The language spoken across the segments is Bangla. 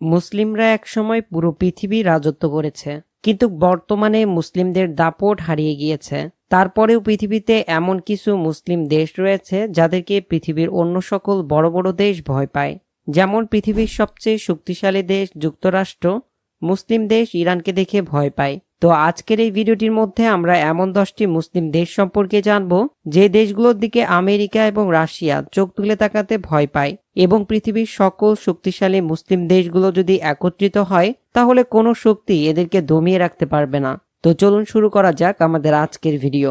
মুসলিমরা একসময় পুরো পৃথিবী রাজত্ব করেছে, কিন্তু বর্তমানে মুসলিমদের দাপট হারিয়ে গিয়েছে। তারপরেও পৃথিবীতে এমন কিছু মুসলিম দেশ রয়েছে যাদেরকে পৃথিবীর অন্য সকল বড় বড় দেশ ভয় পায়। যেমন পৃথিবীর সবচেয়ে শক্তিশালী দেশ যুক্তরাষ্ট্র, মুসলিম দেশ ইরানকে দেখে ভয় পায়। তো আজকের এই ভিডিওটির মধ্যে আমরা এমন দশটি মুসলিম দেশ সম্পর্কে জানব, যে দেশগুলোর দিকে আমেরিকা এবং রাশিয়া চোখ তুলে তাকাতে ভয় পায়। এবং পৃথিবীর সকল শক্তিশালী মুসলিম দেশগুলো যদি একত্রিত হয়, তাহলে কোনো শক্তি এদেরকে দমিয়ে রাখতে পারবে না। তো চলুন শুরু করা যাক আমাদের আজকের ভিডিও।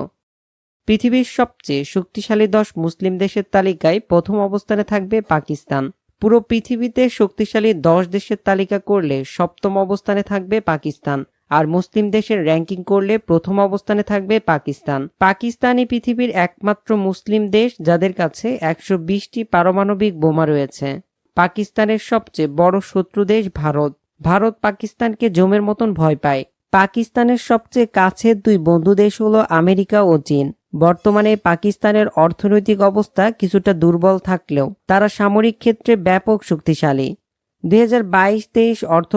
পৃথিবীর সবচেয়ে শক্তিশালী দশ মুসলিম দেশের তালিকায় প্রথম অবস্থানে থাকবে পাকিস্তান। পুরো পৃথিবীতে শক্তিশালী দশ দেশের তালিকা করলে সপ্তম অবস্থানে থাকবে পাকিস্তান। আর মুসলিম দেশের র্যাঙ্কিং করলে প্রথম অবস্থানে থাকবে পাকিস্তান। পাকিস্তানই পৃথিবীর একমাত্র মুসলিম দেশ যাদের কাছে একশো বিশটি পারমাণবিক বোমা রয়েছে। পাকিস্তানের সবচেয়ে বড় শত্রু দেশ ভারত। ভারত পাকিস্তানকে জমের মতন ভয় পায়। পাকিস্তানের সবচেয়ে কাছের দুই বন্ধু দেশ হলো আমেরিকা ও চীন। বর্তমানে পাকিস্তানের অর্থনৈতিক অবস্থা কিছুটা দুর্বল থাকলেও তারা সামরিক ক্ষেত্রে ব্যাপক শক্তিশালী। দুই হাজার বাইশ তেইশ অর্থ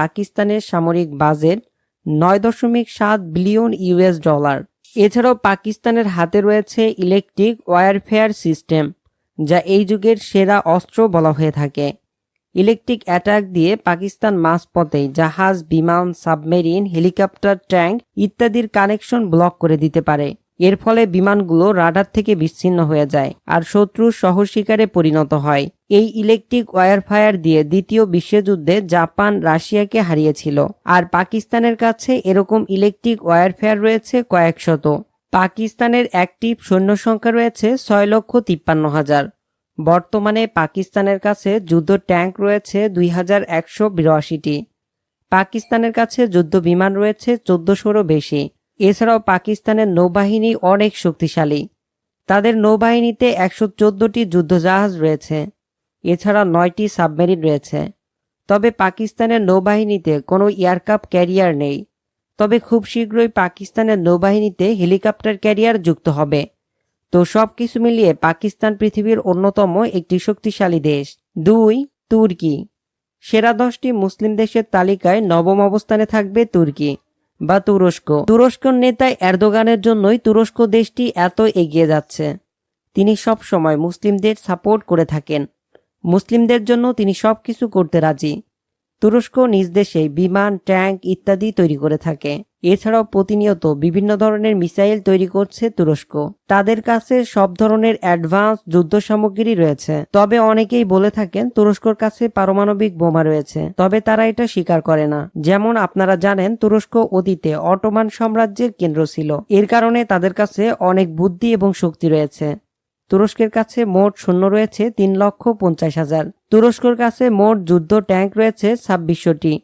পাকিস্তানের সামরিক বাজেট নয় দশমিক সাত বিলিয়ন ইউএস ডলার। এছাড়াও পাকিস্তানের হাতে রয়েছে ইলেকট্রিক ওয়ারফেয়ার সিস্টেম, যা এই যুগের সেরা অস্ত্র বলা হয়ে থাকে। ইলেকট্রিক অ্যাটাক দিয়ে পাকিস্তান মাঝপথেই জাহাজ, বিমান, সাবমেরিন, হেলিকপ্টার, ট্যাঙ্ক ইত্যাদির কানেকশন ব্লক করে দিতে পারে। এর ফলে বিমানগুলো রাডার থেকে বিচ্ছিন্ন হয়ে যায় আর শত্রুর শহর শিকারে পরিণত হয়। এই ইলেকট্রিক ওয়ারফায়ার দিয়ে দ্বিতীয় বিশ্বযুদ্ধে জাপান রাশিয়াকে হারিয়েছিল আর পাকিস্তানের কাছে এরকম ইলেকট্রিক ওয়ারফেয়ার রয়েছে কয়েকশত। পাকিস্তানের অ্যাক্টিভ সৈন্য সংখ্যা রয়েছে ছয় লক্ষ তিপ্পান্ন হাজার। বর্তমানে পাকিস্তানের কাছে যুদ্ধ ট্যাঙ্ক রয়েছে দুই হাজার একশো বিরাশিটি। পাকিস্তানের কাছে যুদ্ধ বিমান রয়েছে চোদ্দশোরও বেশি। এছাড়াও পাকিস্তানের নৌবাহিনী অনেক শক্তিশালী। তাদের নৌবাহিনীতে একশো চোদ্দটি যুদ্ধজাহাজ রয়েছে, এছাড়া নয়টি সাবমেরিন রয়েছে। তবে পাকিস্তানের নৌবাহিনীতে কোনো এয়ারক্রাফট ক্যারিয়ার নেই। তবে খুব শীঘ্রই পাকিস্তানের নৌবাহিনীতে হেলিকপ্টার ক্যারিয়ার যুক্ত হবে। তো সব কিছু মিলিয়ে পাকিস্তান পৃথিবীর অন্যতম একটি শক্তিশালী দেশ। দুই, তুর্কি। সেরা দশটি মুসলিম দেশের তালিকায় নবম অবস্থানে থাকবে তুর্কি। বা তুরস্ক। তুরস্কর নেতা এরদোগানের জন্যই তুরস্ক দেশটি এত এগিয়ে যাচ্ছে। তিনি সব সময় মুসলিমদের সাপোর্ট করে থাকেন। মুসলিমদের জন্য তিনি সব কিছু করতে রাজি। তুরস্ক নিজ দেশে বিমান, ট্যাঙ্ক ইত্যাদি তৈরি করে থাকে। এছাড়াও প্রতিনিয়ত বিভিন্ন ধরনের মিসাইল তৈরি করছে তুরস্ক। তাদের কাছে সব ধরনের অ্যাডভান্স যুদ্ধ সামগ্রী রয়েছে। তবে অনেকেই বলে থাকেন তুরস্কর কাছে পারমাণবিক বোমা রয়েছে। তবে তারা এটা স্বীকার করে না। যেমন আপনারা জানেন, তুরস্ক অতীতে অটোমান সাম্রাজ্যের কেন্দ্র ছিল। এর কারণে তাদের কাছে অনেক বুদ্ধি এবং শক্তি রয়েছে। তুরস্কের কাছে মোট সৈন্য রয়েছে তিন লক্ষ পঞ্চাশ হাজার। তুরস্কর কাছে মোট যুদ্ধ ট্যাঙ্ক রয়েছে ছাব্বিশশোটি।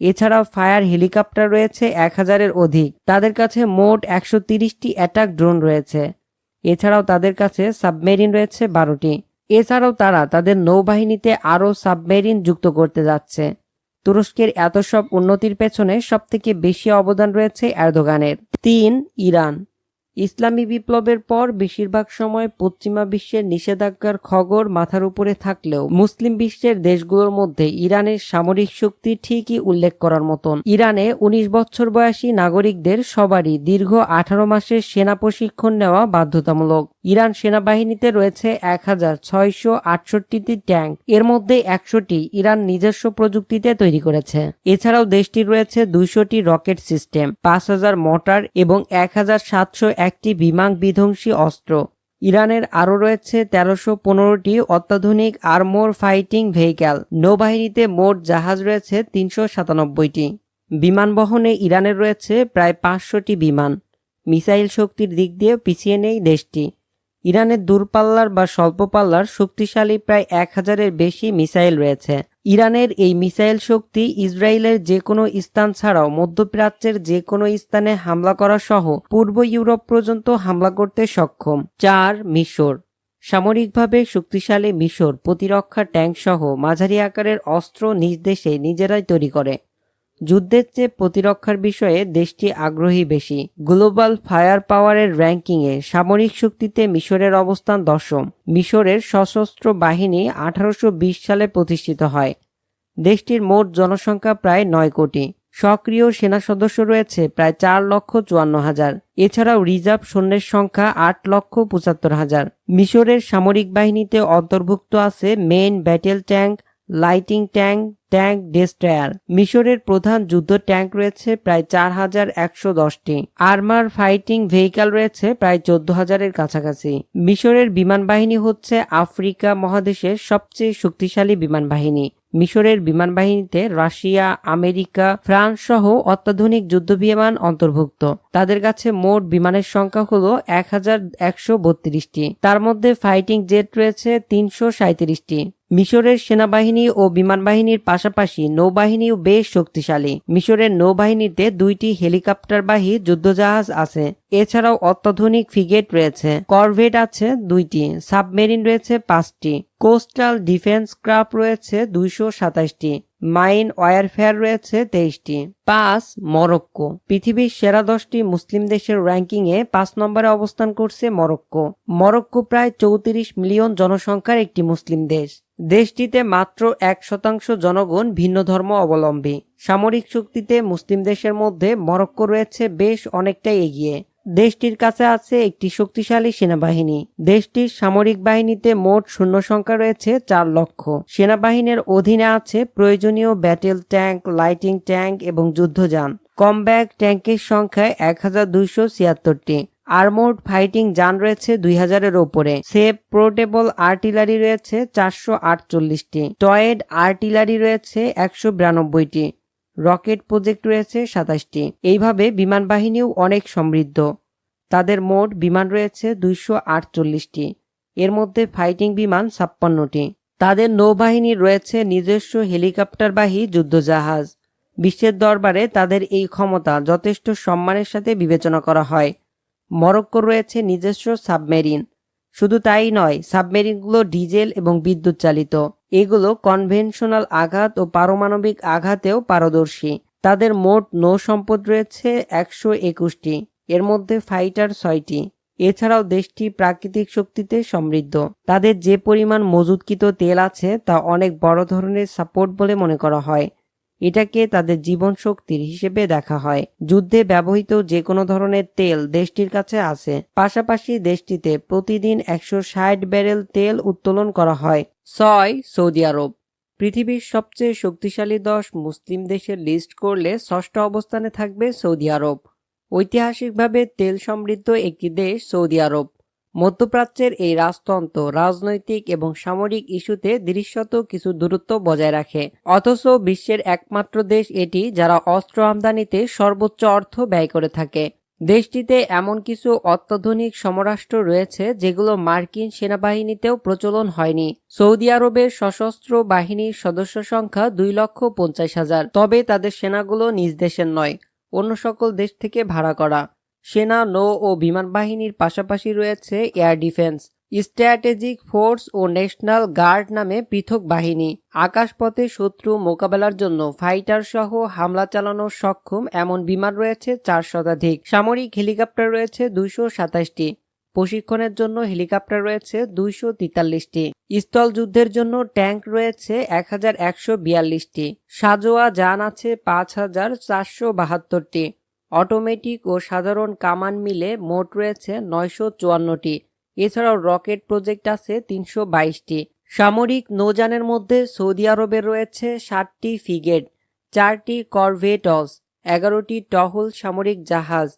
এছাড়াও ফায়ার হেলিকপ্টার রয়েছে এক হাজারের অধিক। তাদের কাছে মোট একশো তিরিশটি অ্যাটাক ড্রোন রয়েছে। এছাড়াও তাদের কাছে সাবমেরিন রয়েছে বারোটি। এছাড়াও তারা তাদের নৌবাহিনীতে আরও সাবমেরিন যুক্ত করতে যাচ্ছে। তুরস্কের এত সব উন্নতির পেছনে সবথেকে বেশি অবদান রয়েছে এরদোগানের। তিন, ইরান। ইসলামী বিপ্লবের পর বেশিরভাগ সময় পশ্চিমা বিশ্বের নিষেধাজ্ঞার খগর মাথার উপরে থাকলেও মুসলিম বিশ্বের দেশগুলোর মধ্যে ইরানের সামরিক শক্তি ঠিকই উল্লেখ করার মতন। ইরানে ১৯ বছর বয়সী নাগরিকদের সবারই দীর্ঘ আঠারো মাসের সেনা প্রশিক্ষণ নেওয়া বাধ্যতামূলক। ইরান সেনাবাহিনীতে রয়েছে এক হাজার ছয়শো আটষট্টিটি ট্যাঙ্ক। এর মধ্যে একশোটি ইরান নিজস্ব প্রযুক্তিতে তৈরি করেছে। এছাড়াও দেশটির রয়েছে দুইশোটি রকেট সিস্টেম, পাঁচ হাজার মোটর এবং এক হাজার সাতশো একটি বিমান বিধ্বংসী অস্ত্র। ইরানের আরও রয়েছে তেরোশো পনেরোটি অত্যাধুনিক আর্মোর ফাইটিং ভেহিক্যাল নৌবাহিনীতে মোট জাহাজ রয়েছে তিনশো সাতানব্বইটি। বিমান বহনে ইরানের রয়েছে প্রায় পাঁচশোটি বিমান। মিসাইল শক্তির দিক দিয়ে পিছিয়ে নেই দেশটি। ইরানের দূরপাল্লার বা স্বল্প পাল্লার শক্তিশালী প্রায় এক হাজারের বেশি মিসাইল রয়েছে। ইরানের এই মিসাইল শক্তি ইসরায়েলের যে কোনো স্থান ছাড়াও মধ্যপ্রাচ্যের যে কোনো স্থানে হামলা করা সহ পূর্ব ইউরোপ পর্যন্ত হামলা করতে সক্ষম। চার, মিশর। সামরিকভাবে শক্তিশালী মিশর প্রতিরক্ষা ট্যাঙ্ক সহ মাঝারি আকারের অস্ত্র নিজ দেশে নিজেরাই তৈরি করে। যুদ্ধের চেয়ে প্রতিরক্ষার বিষয়ে দেশটি আগ্রহী বেশি। গ্লোবাল ফায়ার পাওয়ারের র্যাঙ্কিংয়ে সামরিক শক্তিতে মিশরের অবস্থান দশম। মিশরের সশস্ত্র বাহিনী আঠারোশো বিশ সালে প্রতিষ্ঠিত হয়। দেশটির মোট জনসংখ্যা প্রায় নয় কোটি। সক্রিয় সেনা সদস্য রয়েছে প্রায় চার লক্ষ চুয়ান্ন হাজার। এছাড়াও রিজার্ভ সৈন্যের সংখ্যা আট লক্ষ পঁচাত্তর হাজার। মিশরের সামরিক বাহিনীতে অন্তর্ভুক্ত আছে main battle tank lighting tank tank destroyer মিশরের প্রধান যুদ্ধ ট্যাঙ্ক রয়েছে প্রায় চার হাজার একশো দশটি। আর্মার ফাইটিং ভেহিকাল রয়েছে প্রায় চোদ্দ হাজারের কাছাকাছি। মিশরের বিমান বাহিনী হচ্ছে আফ্রিকা মহাদেশের সবচেয়ে শক্তিশালী বিমান বাহিনী। মিশরের বিমান বাহিনীতে রাশিয়া, আমেরিকা, ফ্রান্স সহ অত্যাধুনিক যুদ্ধ বিমান অন্তর্ভুক্ত। তাদের কাছে মোট বিমানের সংখ্যা হলো এক হাজার একশো বত্রিশটি। তার মধ্যে ফাইটিং জেট রয়েছে তিনশো সাঁত্রিশটি মিশরের সেনাবাহিনী ও বিমান বাহিনীর পাশাপাশি নৌবাহিনীও বেশ শক্তিশালী। মিশরের নৌবাহিনীতে দুইটি হেলিকপ্টারবাহী যুদ্ধজাহাজ আছে। এছাড়াও অত্যাধুনিক ফ্রিগেট রয়েছে। করভেট আছে দুইটি। সাবমেরিন রয়েছে পাঁচটি। কোস্টাল ডিফেন্স ক্রাফট রয়েছে দুইশো সাতাশটি মাইন ওয়ারফেয়ার রয়েছে তেইশটি। পাঁচ, মরক্কো। পৃথিবীর সেরা দশটি মুসলিম দেশের র্যাঙ্কিংয়ে পাঁচ নম্বরে অবস্থান করছে মরক্কো। মরক্কো প্রায় চৌত্রিশ মিলিয়ন জনসংখ্যার একটি মুসলিম দেশ। দেশটিতে মাত্র এক শতাংশ জনগণ ভিন্ন ধর্ম অবলম্বী। সামরিক শক্তিতে মুসলিম দেশের মধ্যে মরক্কো রয়েছে বেশ অনেকটাই এগিয়ে। দেশটির কাছে আছে একটি শক্তিশালী সেনাবাহিনী। দেশটির সামরিক বাহিনীতে মোট শূন্য সংখ্যা রয়েছে চার লক্ষ। সেনাবাহিনীর অধীনে আছে প্রয়োজনীয় ব্যাটেল ট্যাঙ্ক, লাইটিং ট্যাঙ্ক এবং যুদ্ধযান। কমব্যাক ট্যাঙ্কের সংখ্যায় এক হাজার দুইশো ছিয়াত্তরটি। আর্মোর্ড ফাইটিং যান রয়েছে দুই হাজারের ওপরে। সেফ পোর্টেবল আর্টিলারি রয়েছে চারশো আটচল্লিশটি। টয়েড আর্টিলারি রয়েছে একশো বিরানব্বইটি। রকেট প্রজেক্ট রয়েছে সাতাশটি। এইভাবে বিমান বাহিনীও অনেক সমৃদ্ধ। তাদের মোট বিমান রয়েছে দুইশো আটচল্লিশটি। এর মধ্যে ফাইটিং বিমান ছাপ্পান্নটি। তাদের নৌবাহিনীর রয়েছে নিজস্ব হেলিকপ্টারবাহী যুদ্ধজাহাজ। বিশ্বের দরবারে তাদের এই ক্ষমতা যথেষ্ট সম্মানের সাথে বিবেচনা করা হয়। মরক্কোর রয়েছে নিজস্ব সাবমেরিন। শুধু তাই নয়, সাবমেরিনগুলো ডিজেল এবং বিদ্যুৎ চালিত। এগুলো কনভেনশনাল আঘাত ও পারমাণবিক আঘাতেও পারদর্শী। তাদের মোট নৌ সম্পদ রয়েছে একশো একুশটি, এর মধ্যে ফাইটার ছয়টি। এছাড়াও দেশটি প্রাকৃতিক শক্তিতে সমৃদ্ধ। তাদের যে পরিমাণ মজুদকৃত তেল আছে তা অনেক বড় ধরনের সাপোর্ট বলে মনে করা হয়। এটাকে তাদের জীবন শক্তির হিসেবে দেখা হয়। যুদ্ধে ব্যবহৃত যে কোনো ধরনের তেল দেশটির কাছে আছে। পাশাপাশি দেশটিতে প্রতিদিন একশো ষাট ব্যারেল তেল উত্তোলন করা হয়। ছয়, সৌদি আরব। পৃথিবীর সবচেয়ে শক্তিশালী দশ মুসলিম দেশের লিস্ট করলে ষষ্ঠ অবস্থানে থাকবে সৌদি আরব। ঐতিহাসিকভাবে তেল সমৃদ্ধ একটি দেশ সৌদি আরব। মধ্যপ্রাচ্যের এই রাজতন্ত্র, রাজনৈতিক এবং সামরিক ইস্যুতে দৃশ্যত কিছু দূরত্ব বজায় রাখে। অথচ বিশ্বের একমাত্র দেশ এটি যারা অস্ত্র আমদানিতে সর্বোচ্চ অর্থ ব্যয় করে থাকে। দেশটিতে এমন কিছু অত্যাধুনিক সমরাষ্ট্র রয়েছে যেগুলো মার্কিন সেনাবাহিনীতেও প্রচলন হয়নি। সৌদি আরবের সশস্ত্র বাহিনীর সদস্য সংখ্যা দুই লক্ষ পঞ্চাশ হাজার। তবে তাদের সেনাগুলো নিজ দেশের নয়, অন্য সকল দেশ থেকে ভাড়া করা। সেনা নৌ ও বিমান বাহিনীর পাশাপাশি রয়েছে এয়ার ডিফেন্স, স্ট্র্যাটেজিক ফোর্স ও ন্যাশনাল গার্ড নামে পৃথক বাহিনী। আকাশপথে শত্রু মোকাবেলার জন্য ফাইটার সহ হামলা চালানোর সক্ষম এমন বিমান রয়েছে চার শতাধিক। সামরিক হেলিকপ্টার রয়েছে দুইশো সাতাশটি। প্রশিক্ষণের জন্য হেলিকপ্টার রয়েছে দুইশো তেতাল্লিশটি। স্থল যুদ্ধের জন্য ট্যাঙ্ক রয়েছে এক হাজার একশো বিয়াল্লিশটি। সাজোয়া যান আছে পাঁচ হাজার চারশো বাহাত্তরটি। অটোমেটিক ও সাধারণ কামান মিলে মোট রয়েছে নয়শো চুয়ান্নটি। এছাড়াও রকেট প্রজেক্ট আছে তিনশো বাইশটি। সামরিক নৌযানের মধ্যে সৌদি আরবের রয়েছে ষাটটি ফিগেট চারটি করভেটস, এগারোটি টহল সামরিক জাহাজ,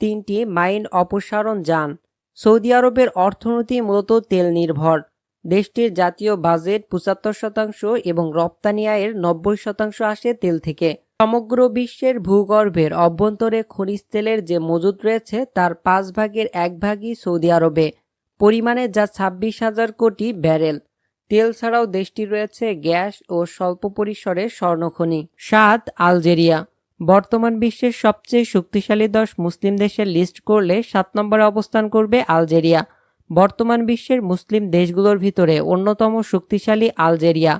তিনটি মাইন অপসারণ যান। সৌদি আরবের অর্থনীতি মূলত তেল নির্ভর। দেশটির জাতীয় বাজেট পঁচাত্তর শতাংশ এবং রপ্তানি আয়ের নব্বই শতাংশ আসে তেল থেকে। সমগ্র বিশ্বের ভূগর্ভের অভ্যন্তরে খনিজ তেলের যে মজুদ রয়েছে, তার পাঁচ ভাগের এক ভাগই সৌদি আরবে। পরিমাণে যা ছাব্বিশ হাজার কোটি ব্যারেল। তেল ছাড়াও দেশটি রয়েছে গ্যাস ও স্বল্প পরিসরের স্বর্ণখনি। সাত, আলজেরিয়া। বর্তমান বিশ্বের সবচেয়ে শক্তিশালী দশ মুসলিম দেশের লিস্ট করলে সাত নম্বরে অবস্থান করবে আলজেরিয়া। বর্তমান বিশ্বের মুসলিম দেশগুলোর ভিতরে অন্যতম শক্তিশালী আলজেরিয়া।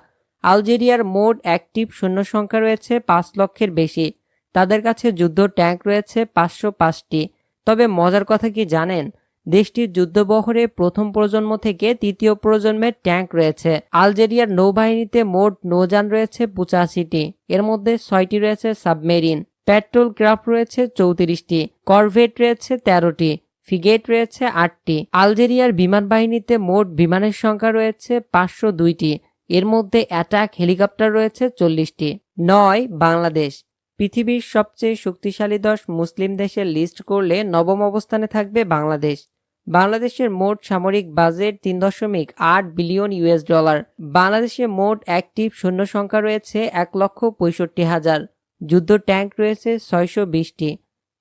আলজেরিয়ার মোট অ্যাক্টিভ সৈন্য সংখ্যা রয়েছে পাঁচ লক্ষের বেশি। তাদের কাছে যুদ্ধ ট্যাঙ্ক রয়েছে পাঁচশো পাঁচটি। তবে মজার কথা কি জানেন? দেশটির যুদ্ধবহরে প্রথম প্রজন্ম থেকে তৃতীয় প্রজন্মের ট্যাঙ্ক রয়েছে। আলজেরিয়ার নৌবাহিনীতে মোট নৌযান রয়েছে পঁচাশিটি। এর মধ্যে ছয়টি রয়েছে সাবমেরিন। পেট্রোল ক্রাফট রয়েছে চৌত্রিশটি। করভেট রয়েছে তেরোটি। ফিগেট রয়েছে আটটি। আলজেরিয়ার বিমান বাহিনীতে মোট বিমানের সংখ্যা রয়েছে পাঁচশো দুইটি। এর মধ্যে অ্যাটাক হেলিকপ্টার রয়েছে চল্লিশটি। নয়, বাংলাদেশ। পৃথিবীর সবচেয়ে শক্তিশালী দশ মুসলিম দেশের লিস্ট করলে নবম অবস্থানে থাকবে বাংলাদেশ। বাংলাদেশের মোট সামরিক বাজেট তিন দশমিক আট বিলিয়ন ইউএস ডলার বাংলাদেশে মোট অ্যাক্টিভ সৈন্য সংখ্যা রয়েছে এক লক্ষ পঁয়ষট্টি হাজার। যুদ্ধ ট্যাঙ্ক রয়েছে ছয়শো বিশটি।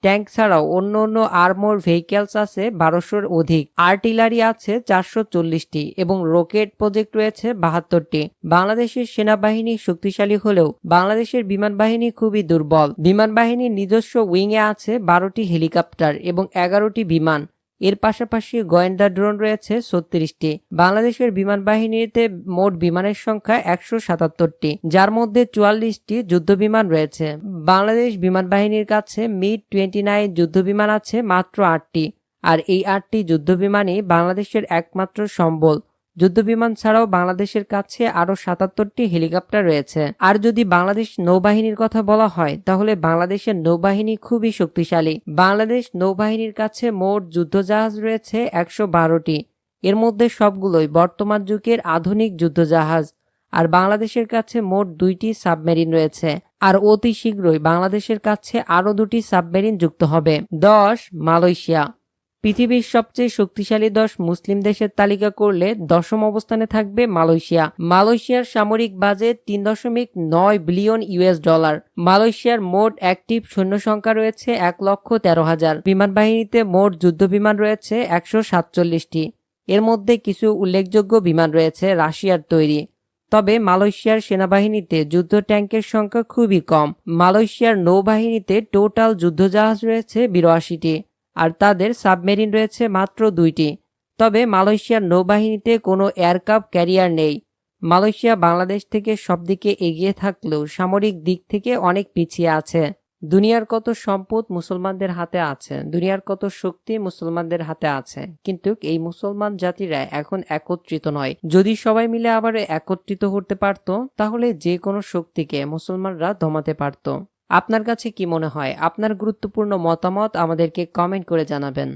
ট্যাঙ্ক ছাড়াও অন্য অন্য আর্মোর ভেহিক্যালস আছে বারোশোর অধিক। আর্টিলারি আছে চারশো চল্লিশটি এবং রকেট প্রজেক্ট রয়েছে বাহাত্তরটি। বাংলাদেশের সেনাবাহিনী শক্তিশালী হলেও বাংলাদেশের বিমান বাহিনী খুবই দুর্বল। বিমান বাহিনীর নিজস্ব উইংয়ে আছে বারোটি হেলিকপ্টার এবং এগারোটি বিমান। এর পাশাপাশি গোয়েন্দা ড্রোন রয়েছে ছত্রিশটি। বাংলাদেশের বিমান বাহিনীতে মোট বিমানের সংখ্যা একশো সাতাত্তরটি, যার মধ্যে চুয়াল্লিশটি যুদ্ধ বিমান রয়েছে। বাংলাদেশ বিমান বাহিনীর কাছে মিড টোয়েন্টি নাইন যুদ্ধ বিমান আছে মাত্র আটটি, আর এই আটটি যুদ্ধ বিমানই বাংলাদেশের একমাত্র সম্বল। যুদ্ধ বিমান ছাড়াও বাংলাদেশের কাছে আরও সাতাত্তরটি হেলিকপ্টার রয়েছে। আর যদি বাংলাদেশ নৌবাহিনীর কথা বলা হয়, তাহলে বাংলাদেশের নৌবাহিনী খুবই শক্তিশালী। বাংলাদেশ নৌবাহিনীর কাছে মোট যুদ্ধজাহাজ রয়েছে একশো বারোটি। এর মধ্যে সবগুলোই বর্তমান যুগের আধুনিক যুদ্ধজাহাজ। আর বাংলাদেশের কাছে মোট দুইটি সাবমেরিন রয়েছে। আর অতি শীঘ্রই বাংলাদেশের কাছে আরও দুটি সাবমেরিন যুক্ত হবে। দশ, মালয়েশিয়া। পৃথিবীর সবচেয়ে শক্তিশালী দশ মুসলিম দেশের তালিকা করলে দশম অবস্থানে থাকবে মালয়েশিয়া। মালয়েশিয়ার সামরিক বাজেট তিন দশমিক নয় বিলিয়ন ইউএস ডলার। মালয়েশিয়ার মোট অ্যাক্টিভ সৈন্য সংখ্যা রয়েছে এক লক্ষ তেরো হাজার। বিমান বাহিনীতে মোট যুদ্ধ বিমান রয়েছে একশো সাতচল্লিশটি। এর মধ্যে কিছু উল্লেখযোগ্য বিমান রয়েছে রাশিয়ার তৈরি। তবে মালয়েশিয়ার সেনাবাহিনীতে যুদ্ধ ট্যাঙ্কের সংখ্যা খুবই কম। মালয়েশিয়ার নৌবাহিনীতে টোটাল যুদ্ধজাহাজ রয়েছে বিরাশিটি। আর তাদের সাবমেরিন রয়েছে মাত্র দুইটি। তবে মালয়েশিয়ার নৌবাহিনীতে কোনো এয়ারক্রাফট ক্যারিয়ার নেই। মালয়েশিয়া বাংলাদেশ থেকে সবদিকে এগিয়ে থাকলেও সামরিক দিক থেকে অনেক পিছিয়ে আছে। দুনিয়ার কত সম্পদ মুসলমানদের হাতে আছে, দুনিয়ার কত শক্তি মুসলমানদের হাতে আছে। কিন্তু এই মুসলমান জাতিরা এখন একত্রিত নয়। যদি সবাই মিলে আবার একত্রিত হতে পারত, তাহলে যে কোনো শক্তিকে মুসলমানরা দমাতে পারত। আপনার কাছে কি মনে হয়? আপনার গুরুত্বপূর্ণ মতামত আমাদেরকে কমেন্ট করে জানাবেন।